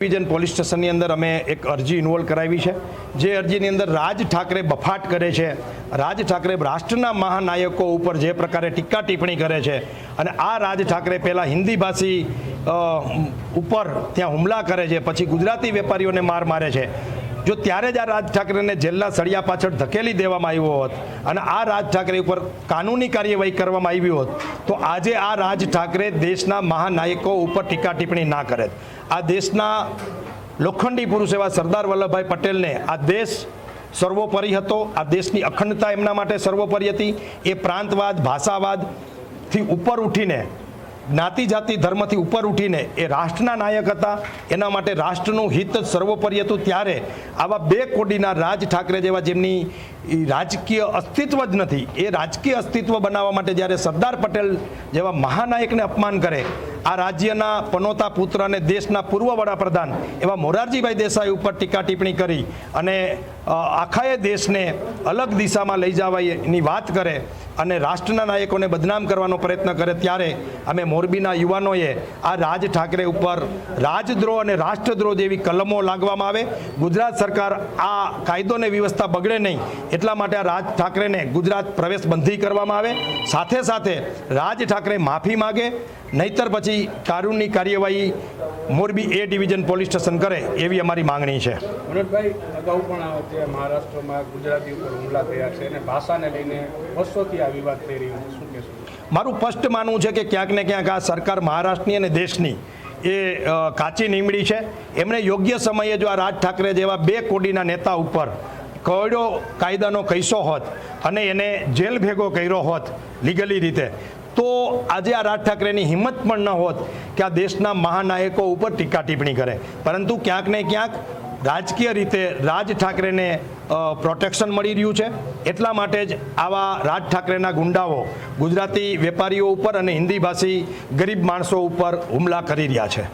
Division police સ્ટેશનની અંદર અમે એક અરજી ઇન્વોલ્વ કરાવી છે. જે અરજીની અંદર રાજ ઠાકરે બફાટ કરે છે. રાજ ઠાકરે રાષ્ટ્રના મહાનાયકો ઉપર જે પ્રકારે ટીકા ટિપ્પણી કરે છે અને આ રાજ ઠાકરે પહેલાં હિન્દી ભાષી ઉપર ત્યાં હુમલા કરે છે, પછી ગુજરાતી વેપારીઓને માર મારે છે. જો ત્યારે જ આ રાજ ઠાકરેને જેલના સળિયા પાછળ ધકેલી દેવામાં આવ્યો હોત અને આ રાજ ઠાકરે ઉપર કાનૂની કાર્યવાહી કરવામાં આવી હોત, તો આજે આ રાજ ઠાકરે દેશના મહાનાયકો ઉપર ટીકા ટિપ્પણી ના કરે. આ દેશના લોખંડી પુરુષ એવા સરદાર વલ્લભભાઈ પટેલને આ દેશ સર્વોપરી હતો, આ દેશની અખંડતા એમના માટે સર્વોપરી હતી. એ પ્રાંતવાદ ભાષાવાદથી ઉપર ઉઠીને જ્ઞાતિ જાતિ ધર્મથી ઉપર ઉઠીને એ રાષ્ટ્રના નાયક હતા. એના માટે રાષ્ટ્રનું હિત જ સર્વોપરી હતું. ત્યારે આવા બે કોડીના રાજ ઠાકરે જેવા જેમની રાજકીય અસ્તિત્વ જ નથી, એ રાજકીય અસ્તિત્વ બનાવવા માટે જ્યારે સરદાર પટેલ જેવા મહાનાયકને અપમાન કરે આ રાજ્યના પનોતા પુત્ર અને દેશના પૂર્વ વડાપ્રધાન એવા મોરારજીભાઈ દેસાઈ ઉપર ટીકા ટિપ્પણી કરી અને આખાએ દેશને અલગ દિશામાં લઈ જવાની વાત કરે અને રાષ્ટ્રના નાયકોને બદનામ કરવાનો પ્રયત્ન કરે ત્યારે અમે મોરબીના યુવાનોએ આ રાજ ઠાકરે ઉપર રાજદ્રોહ અને રાષ્ટ્રદ્રોહ જેવી કલમો લાગવામાં આવે. ગુજરાત સરકાર આ કાયદોને વ્યવસ્થા બગડે નહીં એટલા માટે આ રાજ ઠાકરેને ગુજરાત પ્રવેશ બંધી કરવામાં આવે. સાથે સાથે રાજ ઠાકરે માફી માગે, નહીતર પછી કાનૂની કાર્યવાહી Morbi A division police station કરે એવી અમારી માંગણી છે. મનોજભાઈ અગાઉ પણ જે મહારાષ્ટ્રમાં ગુજરાતી ઉપર હુમલા થયા છે અને ભાષાને લઈને વર્ષોથી આ વિવાદ થઈ રહ્યો છે. શું કહેશો? મારું સ્પષ્ટ માનવું છે કે ક્યાંક ને ક્યાંક આ સરકાર મહારાષ્ટ્રની અને દેશની એ કાચી નીમડી છે. એમણે યોગ્ય સમયે જો આ રાજ ઠાકરે જેવા બે કોડીના નેતા ઉપર કડો કાયદાનો કૈસો હોત અને એને જેલ ભેગો કર્યો હોત લીગલી રીતે તો આજે આ રાજ ઠાકરેની હિંમત પણ ન હોત કે આ દેશના મહાનાયકો ઉપર ટીકા ટિપ્પણી કરે. પરંતુ ક્યાંક ને ક્યાંક રાજકીય રીતે રાજ ઠાકરેને પ્રોટેક્શન મળી રહ્યું છે. એટલા માટે જ આવા રાજ ઠાકરેના ગુંડાઓ ગુજરાતી વેપારીઓ ઉપર અને હિન્દી ભાષી ગરીબ માણસો ઉપર હુમલા કરી રહ્યા છે.